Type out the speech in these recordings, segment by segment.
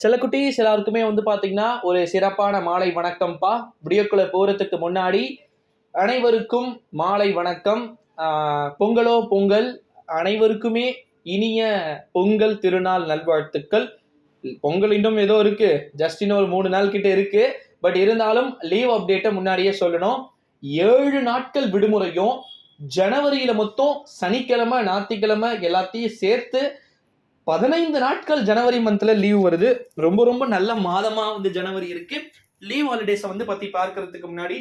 செல்லக்குட்டீஸ் எல்லாருக்குமே வந்து பார்த்தீங்கன்னா ஒரு சிறப்பான மாலை வணக்கம்ப்பா. வீடியோக்குள்ள போகிறதுக்கு முன்னாடி அனைவருக்கும் மாலை வணக்கம். பொங்கலோ பொங்கல் அனைவருக்குமே இனிய பொங்கல் திருநாள் நல்வாழ்த்துக்கள். பொங்கல் இன்னும் ஏதோ இருக்கு. ஜஸ்ட் இன்னும் ஒரு மூணு நாள் கிட்ட இருக்கு. பட் இருந்தாலும் லீவ் அப்டேட்டை முன்னாடியே சொல்லணும். ஏழு நாட்கள் விடுமுறையும் ஜனவரியில மொத்தம் சனிக்கிழமை ஞாயிற்றுக்கிழமை எல்லாத்தையும் சேர்த்து பதினைந்து நாட்கள் ஜனவரி மந்த்ல லீவ் வருது. ரொம்ப ரொம்ப நல்ல மாதமா வந்து ஜனவரி இருக்கு. லீவ் ஹாலிடேஸை வந்து பத்தி பார்க்கறதுக்கு முன்னாடி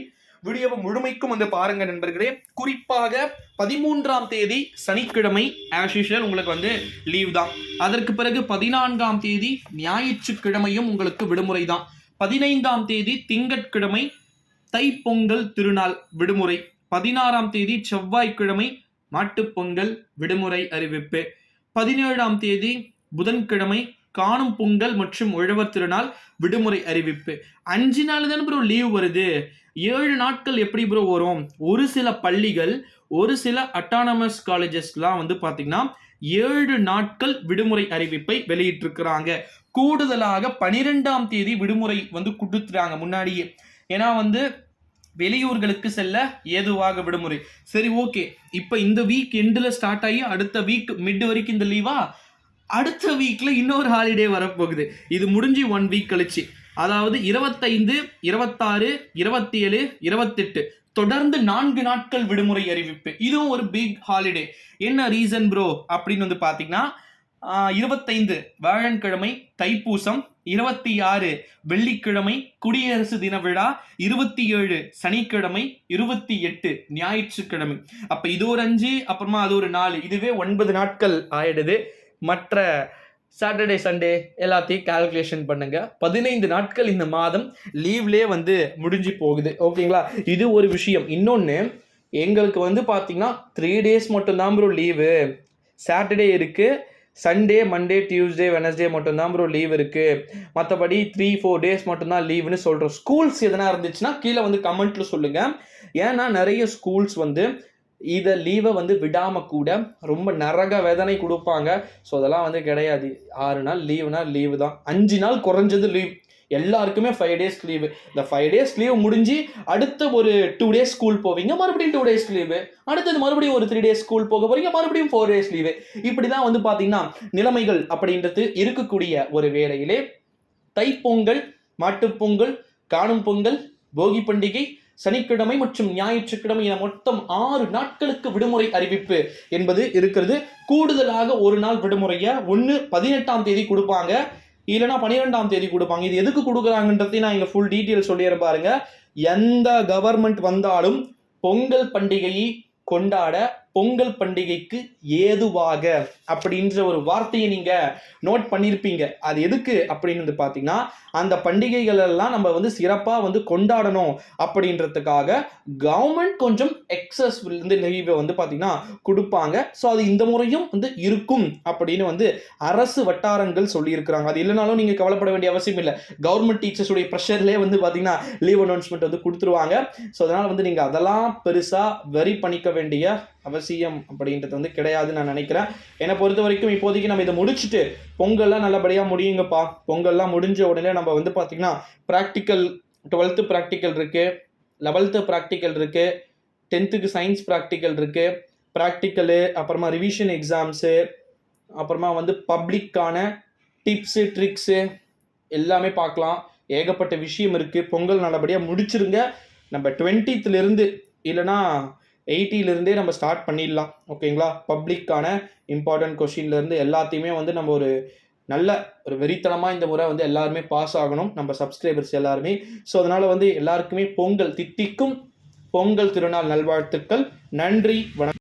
வீடியோவை முழுமைக்கும் வந்து பாருங்க நண்பர்களே. குறிப்பாக பதிமூன்றாம் தேதி சனிக்கிழமை ஆஸ் யூஷுவல் உங்களுக்கு வந்து லீவ் தான். அதற்கு பிறகு பதினான்காம் தேதி ஞாயிற்றுக்கிழமையும் உங்களுக்கு விடுமுறை தான். பதினைந்தாம் தேதி திங்கட்கிழமை தைப்பொங்கல் திருநாள் விடுமுறை. பதினாறாம் தேதி செவ்வாய்க்கிழமை மாட்டுப்பொங்கல் விடுமுறை அறிவிப்பு. பதினேழாம் தேதி புதன்கிழமை காணும் பொங்கல் மற்றும் உழவர் திருநாள் விடுமுறை அறிவிப்பு. அஞ்சு நாள் தானே ப்ரோ லீவ் வருது. ஏழு நாட்கள் எப்படி ப்ரோ வரும்? ஒரு சில பள்ளிகள் ஒரு சில அட்டானமஸ் காலேஜஸ்லாம் வந்து பார்த்தீங்கன்னா ஏழு நாட்கள் விடுமுறை அறிவிப்பை வெளியிட்டிருக்கிறாங்க. கூடுதலாக பனிரெண்டாம் தேதி விடுமுறை வந்து கொடுத்துறாங்க முன்னாடியே. ஏன்னா வந்து வெளியூர்களுக்கு செல்ல ஏதுவாக விடுமுறை. சரி ஓகே. இப்போ இந்த வீக் எண்டில் ஸ்டார்ட் ஆகி அடுத்த வீக் மிட் வரைக்கும் இந்த லீவா அடுத்த வீக்கில் இன்னொரு ஹாலிடே வரப்போகுது. இது முடிஞ்சு ஒன் வீக் கழிச்சு. அதாவது இருபத்தைந்து இருபத்தாறு இருபத்தி ஏழு இருபத்தெட்டு. தொடர்ந்து நான்கு நாட்கள் விடுமுறை அறிவிப்பு. இதுவும் ஒரு பிக் ஹாலிடே என்ன ரீசன் ப்ரோ அப்படின்னு வந்து பார்த்தீங்கன்னா இருபத்தைந்து வியாழன்கிழமை தைப்பூசம் இருபத்தி ஆறு வெள்ளிக்கிழமை குடியரசு தின விழா இருபத்தி ஏழு சனிக்கிழமை இருபத்தி எட்டு ஞாயிற்றுக்கிழமை. அப்ப இது ஒரு அஞ்சு அப்புறமா அது ஒரு நாலு. இதுவே ஒன்பது நாட்கள் ஆயிடுது. மற்ற சாட்டர்டே சண்டே எல்லாத்தையும் கால்குலேஷன் பண்ணுங்க. பதினைந்து நாட்கள் இந்த மாதம் லீவ்லேயே வந்து முடிஞ்சு போகுது. ஓகேங்களா? இது ஒரு விஷயம். இன்னொன்று எங்களுக்கு வந்து பார்த்தீங்கன்னா த்ரீ டேஸ் மட்டும்தான் ப்ரோ லீவு சாட்டர்டே இருக்குது சண்டே மண்டே டியூஸ்டே வெனஸ்டே மட்டும்தான் ப்ரோ லீவ் இருக்குது மற்றபடி த்ரீ ஃபோர் டேஸ் மட்டும்தான் லீவுன்னு சொல்கிறோம் ஸ்கூல்ஸ் எதனா இருந்துச்சுன்னா கீழே வந்து கமெண்ட்ல சொல்லுங்கள் ஏன்னா நிறைய ஸ்கூல்ஸ் வந்து இதை லீவை வந்து விடாமல் கூட ரொம்ப நரக வேதனை கொடுப்பாங்க. ஸோ அதெல்லாம் வந்து கிடையாது. ஆறு நாள் லீவுனா லீவு தான். அஞ்சு நாள் குறைஞ்சது லீவ் எல்லாருக்குமே ஃபைவ் டேஸ் லீவு இந்த ஃபைவ் டேஸ் லீவ் முடிஞ்சு அடுத்த ஒரு டூ டேஸ் ஸ்கூல் போவீங்க மறுபடியும் டூ டேஸ் லீவு அடுத்தது மறுபடியும் ஒரு த்ரீ டேஸ் ஸ்கூல் போக போறீங்க மறுபடியும் ஃபோர் டேஸ் லீவு இப்படி தான் வந்து பார்த்தீங்கன்னா நிலைமைகள் அப்படின்றது இருக்கக்கூடிய ஒரு வேளையிலே தைப்பொங்கல் மாட்டுப்பொங்கல் காணும் பொங்கல் போகி பண்டிகை சனிக்கிழமை மற்றும் ஞாயிற்றுக்கிழமை என மொத்தம் ஆறு நாட்களுக்கு விடுமுறை அறிவிப்பு என்பது இருக்கிறது. கூடுதலாக ஒரு நாள் விடுமுறையை ஒன்று பதினெட்டாம் தேதி கொடுப்பாங்க. இல்லைன்னா பன்னிரெண்டாம் தேதி கொடுப்பாங்க. இது எதுக்கு கொடுக்குறாங்கன்றதையும் நான் இங்கே ஃபுல் டீட்டெயில் சொல்லிடுறேன் பாருங்க. எந்த கவர்மெண்ட் வந்தாலும் பொங்கல் பண்டிகையை கொண்டாட பொங்கல் பண்டிகைக்கு ஏதுவாக அப்படின்ற ஒரு வார்த்தையை நீங்க நோட் பண்ணியிருப்பீங்க அது எதுக்கு அப்படின்னு வந்து பார்த்தீங்கன்னா அந்த பண்டிகைகள் எல்லாம் நம்ம வந்து சிறப்பாக வந்து கொண்டாடணும் அப்படின்றதுக்காக கவர்மெண்ட் கொஞ்சம் எக்ஸஸ் வந்து லீவை வந்து பார்த்தீங்கன்னா கொடுப்பாங்க. ஸோ அது இந்த முறையும் வந்து இருக்கும் அப்படின்னு வந்து அரசு வட்டாரங்கள் சொல்லியிருக்கிறாங்க. அது இல்லைனாலும் நீங்கள் கவலைப்பட வேண்டிய அவசியம் இல்லை. கவர்மெண்ட் டீச்சர்ஸுடைய ப்ரெஷர்லேயே வந்து பார்த்தீங்கன்னா லீவ் அனௌன்ஸ்மெண்ட் வந்து கொடுத்துருவாங்க. ஸோ அதனால் வந்து நீங்கள் அதெல்லாம் பெருசாக வெரி பண்ணிக்க வேண்டிய அவசியம் அப்படின்றது வந்து கிடையாதுன்னு நான் நினைக்கிறேன். என்னை பொறுத்த வரைக்கும் இப்போதைக்கு நம்ம இதை முடிச்சுட்டு பொங்கல்லாம் நல்லபடியாக முடியுங்கப்பா. பொங்கல்லாம் முடிஞ்ச உடனே நம்ம வந்து பார்த்திங்கன்னா ப்ராக்டிக்கல் டுவெல்த்து ப்ராக்டிக்கல் இருக்குது லெவல்த்து ப்ராக்டிக்கல் இருக்குது டென்த்துக்கு சயின்ஸ் ப்ராக்டிக்கல் இருக்குது ப்ராக்டிக்கலு அப்புறமா ரிவிஷன் எக்ஸாம்ஸு அப்புறமா வந்து பப்ளிக்கான டிப்ஸு ட்ரிக்ஸு எல்லாமே பார்க்கலாம். ஏகப்பட்ட விஷயம் இருக்குது பொங்கல் நல்லபடியாக முடிச்சிருங்க. நம்ம டுவெண்ட்டித்துலேருந்து இல்லைனா இருந்து இல்லைன்னா 80 ல இருந்தே நம்ம ஸ்டார்ட் பண்ணிடலாம். ஓகேங்களா பப்ளிக்கான இம்பார்ட்டன்ட் கொஷின்லேருந்து எல்லாத்தையுமே வந்து நம்ம ஒரு நல்ல ஒரு வெறித்தனமாக இந்த முறை வந்து எல்லாருமே பாஸ் ஆகணும். நம்ம சப்ஸ்கிரைபர்ஸ் எல்லாருமே. ஸோ அதனால் வந்து எல்லாருக்குமே பொங்கல் தித்திக்கும் பொங்கல் திருநாள் நல்வாழ்த்துக்கள். நன்றி வணக்கம்.